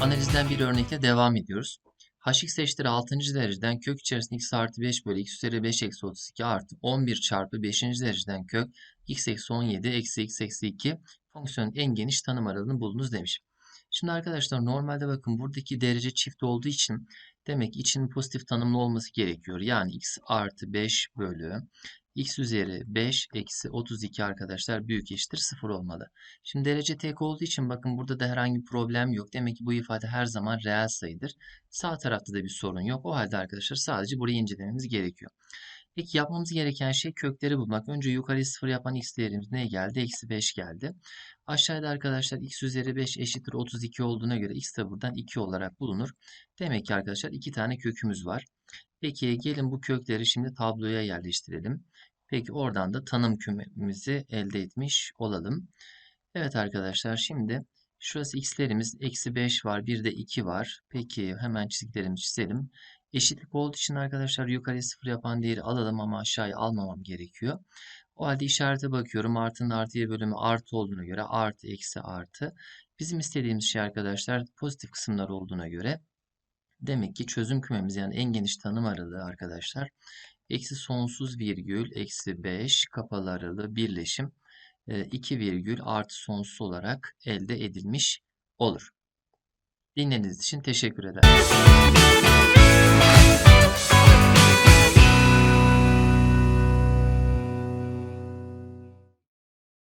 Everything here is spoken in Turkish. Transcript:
Denememizden bir örnekle devam ediyoruz. hx eşittir 6. dereceden kök içerisinde x artı 5 bölü x üzeri 5 eksi 32 artı 11 çarpı 5. dereceden kök x eksi 17 eksi x eksi 2 fonksiyonun en geniş tanım aralığını bulunuz demiş. Şimdi arkadaşlar normalde bakın buradaki derece çift olduğu için demek ki içinin pozitif tanımlı olması gerekiyor. Yani x artı 5 bölü x üzeri 5 eksi 32 arkadaşlar büyük eşittir 0 olmalı. Şimdi derece tek olduğu için bakın burada da herhangi bir problem yok. Demek ki bu ifade her zaman reel sayıdır. Sağ tarafta da bir sorun yok. O halde arkadaşlar sadece burayı incelememiz gerekiyor. Peki yapmamız gereken şey kökleri bulmak. Önce yukarıya 0 yapan x değerimiz ne geldi? Eksi 5 geldi. Aşağıda arkadaşlar x üzeri 5 eşittir 32 olduğuna göre x de buradan 2 olarak bulunur. Demek ki arkadaşlar 2 tane kökümüz var. Peki gelin bu kökleri şimdi tabloya yerleştirelim. Peki oradan da tanım kümemizi elde etmiş olalım. Evet arkadaşlar şimdi şurası x'lerimiz eksi 5 var bir de 2 var. Peki hemen çizgilerimizi çizelim. Eşitlik olduğu için arkadaşlar yukarıya 0 yapan değeri alalım ama aşağıya almamam gerekiyor. O halde işarete bakıyorum. Artının artıya bölümü artı olduğuna göre artı eksi artı. Bizim istediğimiz şey arkadaşlar pozitif kısımlar olduğuna göre demek ki çözüm kümemiz yani en geniş tanım aralığı arkadaşlar eksi sonsuz virgül eksi 5 kapalı aralığı birleşim 2 virgül artı sonsuz olarak elde edilmiş olur. Dinlediğiniz için teşekkür ederim.